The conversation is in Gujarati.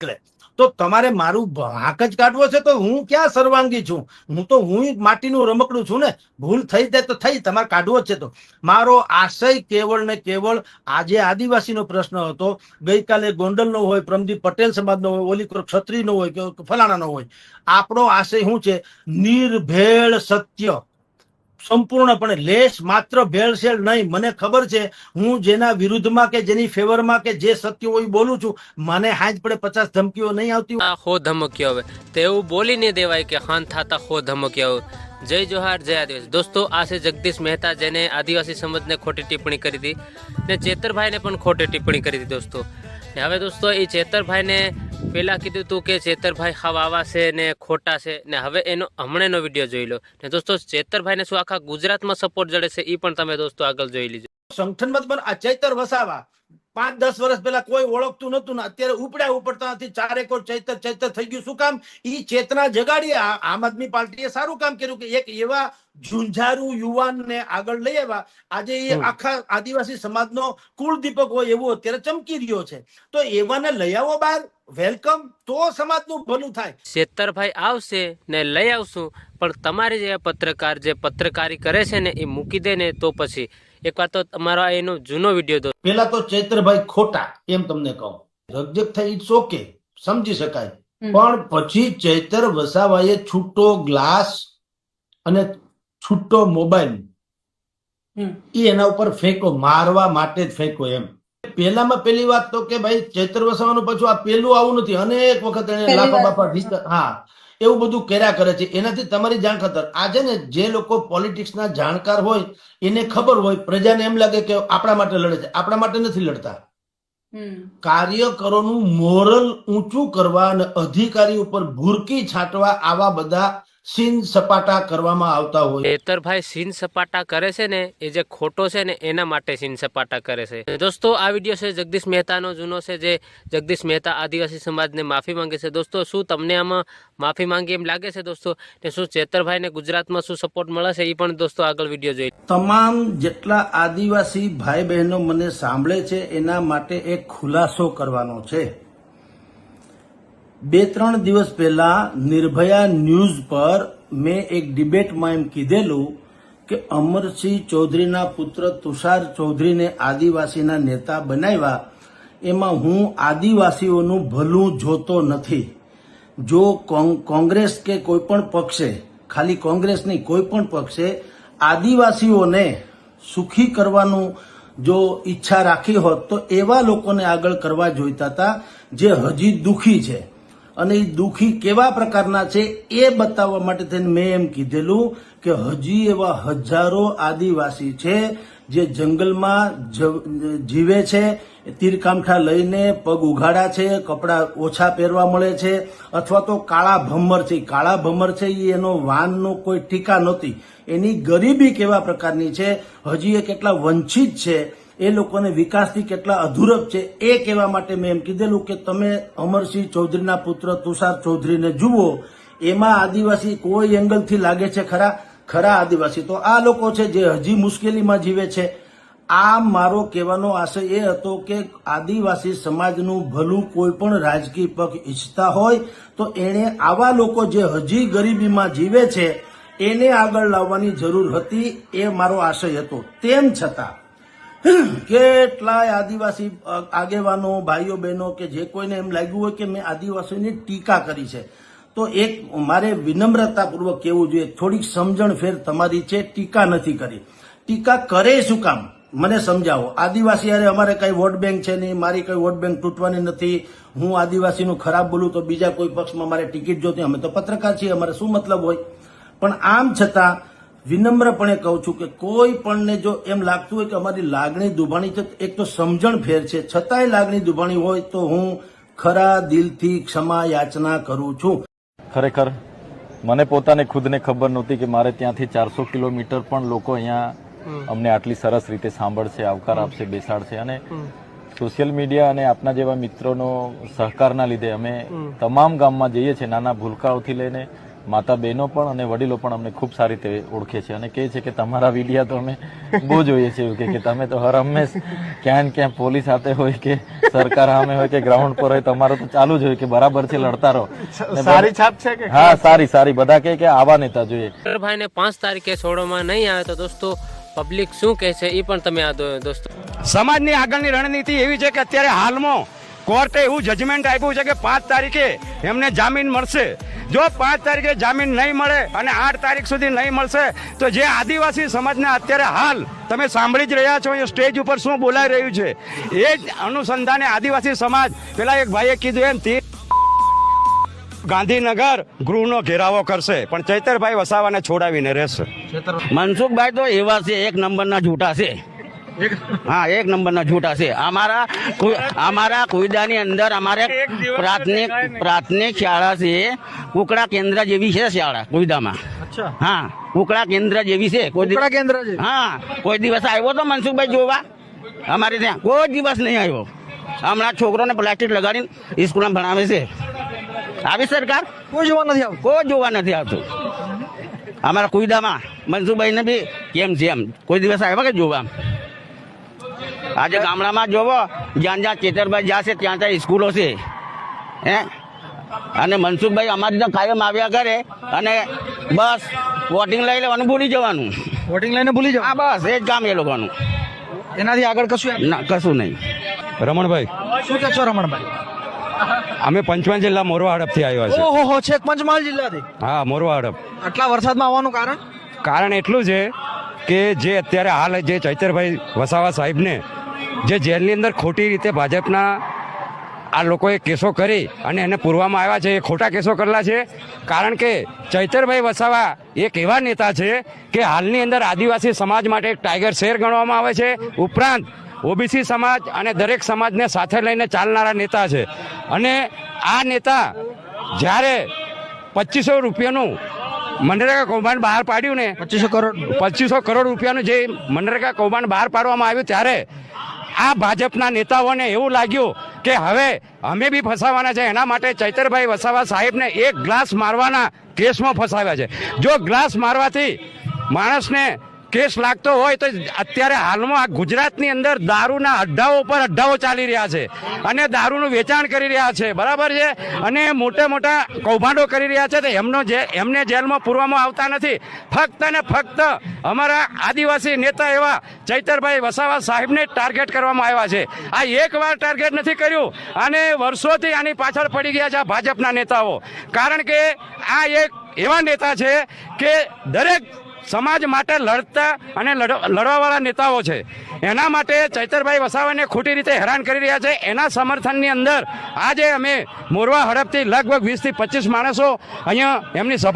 એટલે. તો તમારે મારું હાક જ કાઢવો છે તો હું ક્યાં સર્વાંગી છું? હું તો હું માટીનું રમકડું છું ને. ભૂલ થઈ જાય તો થઈ, તમારે કાઢવો જ છે તો. મારો આશય કેવળ ને કેવળ આજે આદિવાસીનો પ્રશ્ન હતો. ગઈકાલે ગોંડલનો હોય પ્રમદીપ પટેલ સમાજનો હોય, ઓલી ક્ષત્રિયનો હોય કે ફલાણાનો હોય. આપણો આશય શું છે? નિર્ભેળ સત્ય. સંપૂર્ણપણે લેશ માત્ર ભેળસેળ નહીં. મને ખબર છે, હું જેના વિરુદ્ધમાં કે જેની ફેવરમાં કે જે સત્ય હોય બોલું છું. મને હાજ પડે પચાસ ધમકીઓ નહીં આવતી હો ધમકીઓ હવે. તેવું બોલી નહીં દેવાય કે હાન થતા હો ધમકીઓ. હવે જય જોહાર, જય આદિવાસી. દોસ્તો, આ છે જગદીશ મહેતા, જેને આદિવાસી સમાજને ખોટી ટિપ્પણી કરી હતી. ને ચેતરભાઈને પણ ખોટી ટિપ્પણી કરી હતી, દોસ્તો. હવે દોસ્તો, એ ચેતરભાઈને પેલા કીધું હતું કે ચેતરભાઈ હાવ આવા છે ને ખોટા છે ને હવે એનો, હમણાંનો વીડિયો જોઈ લો. ને દોસ્તો, ચેતરભાઈને શું આખા ગુજરાતમાં સપોર્ટ જડે છે એ પણ તમે દોસ્તો આગળ જોઈ લીજો. સંગઠનમાં પણ આ ચેતર વસાવા. પાંચ દસ વર્ષ પહેલા કોઈ ઓળખતું નતું ને અત્યારે ઉપડ્યા ઉપડતા નથી ચારે કોર ચૈતર ચૈતર થઈ ગયું. શું કામ? ઈ ચેતના જગાડી આમ આદમી પાર્ટીએ સારું કામ કર્યું કે એક એવા ઝુંઝારુ યુવાનને આગળ લઈ આવ્યા. આજે એ આખા આદિવાસી સમાજનો કુળદીપક હોય એવું અત્યારે ચમકી રહ્યો છે. તો એવાને લઈ આવો બહાર વેલકમ. તો સમાજનું ભલું થાય. શેતરભાઈ આવશે ને લઈ આવશું પણ તમારે જે પત્રકાર જે પત્રકારી કરે છે ને એ મૂકી દે ને તો પછી એકવાર તો તમારો એનો જૂનો વીડિયો તો પેલા તો ચૈત્રભાઈ ખોટા એમ તમને કહું. રગજગ થઈ ઇટ્સ ઓકે સમજી શકાય. પણ પછી ચૈતર વસાવાએ છૂટો ગ્લાસ અને છૂટો મોબાઈલ એ એના ઉપર ફેંકો મારવા માટે જ ફેંકો એમ. પેલામાં પહેલી વાત તો કે ભાઈ ચૈત્ર વસાવાનું પાછું આ પેલું આવું નથી. અનેક વખત એને લાફા બાફા હા. એવું બધું કર્યા કરે છે. એનાથી તમારી જાણ ખતર. આજે ને જે લોકો પોલિટિક્સના જાણકાર હોય એને ખબર હોય પ્રજાને એમ લાગે કે આપણા માટે લડે છે. આપણા માટે નથી લડતા. કાર્યકરોનું મોરલ ઊંચું કરવા અને અધિકારી ઉપર ભૂરકી છાંટવા આવા બધા સીન સપાટા કરવામાં આવતા હોય. ચેતરભાઈ સીન સપાટા કરે છે ને એ જે ખોટો છે ને એના માટે સીન સપાટા કરે છે. દોસ્તો આ વીડિયો છે જગદીશ મહેતાનો જૂનો છે જે જગદીશ મહેતા આદિવાસી સમાજને માફી માંગે છે. દોસ્તો શું તમને આમાં માફી માંગી એમ લાગે છે દોસ્તો? ને શું ચેતરભાઈને ગુજરાતમાં શું સપોર્ટ મળે છે? એ પણ દોસ્તો આગળ વીડિયો જોઈ. તમામ જેટલા આદિવાસી ભાઈ બહેનો મને સાંભળે છે એના માટે એક ખુલાસો કરવાનો છે. બે ત્રણ દિવસ પહેલા નિર્ભયા ન્યૂઝ પર મેં એક ડિબેટમાં એમ કીધેલું કે અમરસિંહ ચૌધરીના પુત્ર તુષાર ચૌધરીને આદિવાસીના નેતા બનાવ્યા. એમાં હું આદિવાસીઓનું ભલું જોતો નથી. જો કોંગ- કોંગ્રેસ કે કોઈ પણ પક્ષે, ખાલી કોંગ્રેસ નહીં, કોઈ પણ પક્ષે આદિવાસીઓને સુખી કરવાનું જો ઈચ્છા રાખી હોત તો એવા લોકોને આગળ કરવા જોઈતા હતા જે હજી દુખી છે. અને એ દુઃખી કેવા પ્રકારના છે એ બતાવવા માટે થઈને મેં એમ કીધેલું કે હજી એવા હજારો આદિવાસી છે જે જંગલમાં જીવે છે, તીરકામઠા લઈને પગ ઉઘાડા છે, કપડાં ઓછા પહેરવા મળે છે, અથવા તો કાળા ભમર છે. કાળા ભમર છે એ એનો વાનનો કોઈ ટીકા નહોતી. એની ગરીબી કેવા પ્રકારની છે? હજી એ કેટલા વંચિત છે? એ લોકોને વિકાસથી કેટલા અધૂરપ છે એ કહેવા માટે મેં એમ કીધેલું કે તમે અમરસિંહ ચૌધરીના પુત્ર તુષાર ચૌધરીને જુઓ, એમાં આદિવાસી કોઈ એંગલથી લાગે છે ખરા? ખરા આદિવાસી. તો આ લોકો છે જે હજી મુશ્કેલીમાં જીવે છે. આ મારો કહેવાનો આશય એ હતો કે આદિવાસી સમાજનું ભલું કોઈ પણ રાજકીય પક્ષ ઈચ્છતા હોય, તો એણે આવા લોકો જે હજી ગરીબીમાં જીવે છે, એને આગળ લાવવાની જરૂર હતી એ મારો આશય હતો. તેમ છતાં કેટલાય આદિવાસી આગેવાનો, ભાઈઓ, બહેનો કે જે કોઈને એમ લાગ્યું હોય કે મેં આદિવાસીની ટીકા કરી છે. તો એક મારે વિનમ્રતાપૂર્વક કહેવું જોઈએ, થોડીક સમજણ ફેર તમારી છે, ટીકા નથી કરી. ટીકા કરે શું કામ? મને સમજાવો. આદિવાસી અરે અમારે કઈ વોટ બેંક છે નહીં, મારી કઈ વોટ બેંક તૂટવાની નથી, હું આદિવાસીનું ખરાબ બોલું તો બીજા કોઈ પક્ષમાં મારે ટિકિટ જોતી, અમે તો પત્રકાર છીએ, અમારે શું મતલબ હોય? પણ આમ છતાં વિનમ્રપણે કહું છું કે કોઈ પણને જો એમ લાગતું હોય કે અમારી લાગણી દુભાણી છે એક તો સમજણ ફેર છે. છતાંય લાગણી દુભાણી હોય તો હું ખરા દિલથી ક્ષમા યાચના કરું છું. ખરેખર મને પોતાને ખુદને ખબર નહોતી કે મારે ત્યાંથી ચારસો કિલોમીટર પણ લોકો અહીંયા અમને આટલી સરસ રીતે સાંભળશે આવકાર આપશે બેસાડશે. અને સોશિયલ મીડિયા અને આપના જેવા મિત્રોનો સહકારના લીધે અમે તમામ ગામમાં જઈએ છીએ નાના ભૂલકાઓથી લઈને માતા બહેનો પણ અને વડીલો પણ અમને ખૂબ સારી રીતે ઓળખે છે અને કહે છે કે તમારા વિડિયા તો અમે બહુ જોઈએ છીએ કે તમે તો હર હંમેશ ક્યાં ને ક્યાં પોલીસ સાથે હોય કે સરકાર સામે હોય કે ગ્રાઉન્ડ પર હોય તમારો તો ચાલુ જ હોય કે બરાબર છે લડતા રહો. સારી છાપ છે કે હા સારી સારી. બધા કહે કે આવા નેતા જોઈએ. ભાઈને પાંચ તારીખે છોડવામાં નહીં આવે તો દોસ્તો પબ્લિક શું કહે છે એ પણ તમે આ દોસ્તો. સમાજની આગળની રણનીતિ એવી છે કે અત્યારે હાલમાં કોર્ટે એવું જજમેન્ટ આપ્યું છે કે પાંચ તારીખે એમને જામીન મળશે. જો પાંચ તારીખે જામીન નહીં મળે અને આઠ તારીખ સુધી નહીં મળશે, તો જે આદિવાસી સમાજને અત્યારે હાલ તમે સાંભળી જ રહ્યા છો અહીંયા સ્ટેજ ઉપર શું બોલાઈ રહ્યું છે? એ જ અનુસંધાને આદિવાસી સમાજ, પેલા એક ભાઈએ કીધું એમ, તે ગાંધીનગર ગૃહનો ઘેરાવો કરશે. પણ ચૈતરભાઈ વસાવાને છોડાવીને રહેશે. મનસુખભાઈ તો એવા છે, એક નંબરના જૂઠા છે. હા એક નંબરના જૂઠા છે. અમારા અમારા કુઈદાની અંદર અમારે પ્રાથમિક પ્રાથમિક શાળા છે. કુકડા કેન્દ્ર જેવી છે શાળા કુઈદામાં હા કુકડા કેન્દ્ર જેવી છે. કોઈ દિ- કેન્દ્ર હા કોઈ દિવસ આવ્યો તો મનસુખભાઈ જોવા. અમારે ત્યાં કોઈ દિવસ નહીં આવ્યો. હમણાં છોકરોને પ્લાસ્ટિક લગાડીને સ્કૂલમાં ભણાવે છે. આવી સરકાર? કોઈ જોવા નથી આવતું. કોઈ જોવા નથી આવતું. અમારા કુઈદામાં મનસુખભાઈને બી કેમ છે એમ? કોઈ દિવસ આવ્યા કે જોવા? આજે ગામડામાં જોવો જ્યાં જ્યાં ચેતરભાઈ જશે ત્યાં ત્યાં સ્કૂલો છે. હે? અને મનસુખભાઈ અમારી ત્યાં કાયમ આવ્યા કરે અને બસ વોટિંગ લઈ લેવાનું ભૂલી જવાનું. વોટિંગ લઈને ભૂલી હા બસ એ જ કામ એ લોકોનું. એનાથી આગળ કશું ના કશું નહીં. રમણભાઈ. શું કે છો રમણભાઈ? અમે પંચમહાલ જિલ્લા મોરવા હડપથી આવ્યા છે ઓહો હો છેક પંચમહાલ જિલ્લાથી? હા મોરવા હડપ. આટલા વરસાદમાં આવવાનું કારણ? કારણ એટલું છે કે જે અત્યારે હાલ જે ચૈતરભાઈ વસાવા સાહેબને જે જેલની અંદર ખોટી રીતે ભાજપના આ લોકોએ કેસો કરી અને એને પૂરવામાં આવ્યા છે એ ખોટા કેસો કરેલા છે. કારણ કે ચૈતરભાઈ વસાવા એક એવા નેતા છે કે હાલની અંદર આદિવાસી સમાજ માટે એક ટાઈગર શેર ગણવામાં આવે છે. ઉપરાંત ઓબીસી સમાજ અને દરેક સમાજને સાથે લઈને ચાલનારા નેતા છે. અને આ નેતા જ્યારે પચીસો રૂપિયાનું મનરેગા કૌભાંડ બહાર પાડ્યું ને પચીસો કરોડ પચીસો કરોડ રૂપિયાનું જે મનરેગા કૌભાંડ બહાર પાડવામાં આવ્યું ત્યારે આ ભાજપના નેતાઓને એવું લાગ્યું કે હવે અમે બી ફસાવાના છે, એના માટે ચૈતરભાઈ વસાવા સાહેબને એક ગ્લાસ મારવાના કેસમાં ફસાવ્યા છે. જો ગ્લાસ મારવાથી માણસને કેસ લાગતો હોય તો અત્યારે હાલમાં ગુજરાતની અંદર દારૂના અડ્ડાઓ પર અડ્ડાઓ ચાલી રહ્યા છે. અને દારૂનું વેચાણ કરી રહ્યા છે. બરાબર છે? અને મોટા મોટા કૌભાંડો કરી રહ્યા છે. તો એમનો જે એમને જેલમાં પૂરવામાં આવતા નથી. ફક્ત ને ફક્ત અમારા આદિવાસી નેતા એવા ચૈતરભાઈ વસાવા સાહેબને ટાર્ગેટ કરવામાં આવ્યા છે. આ એકવાર ટાર્ગેટ નથી કર્યું. અને વર્ષોથી આની પાછળ પડી ગયા છે આ ભાજપના નેતાઓ. કારણ કે આ એક એવા નેતા છે કે દરેક સમાજ માટે લડતા અને લડ- લડવાવાળા નેતાઓ છે. એના માટે ચૈતરભાઈ વસાવાને ખોટી રીતે હેરાન કરી રહ્યા છે. એના સમર્થનની અંદર આજે અમે મોરવા હડપથી લગભગ વીસથી પચીસ માણસો અહીંયા એમની સભા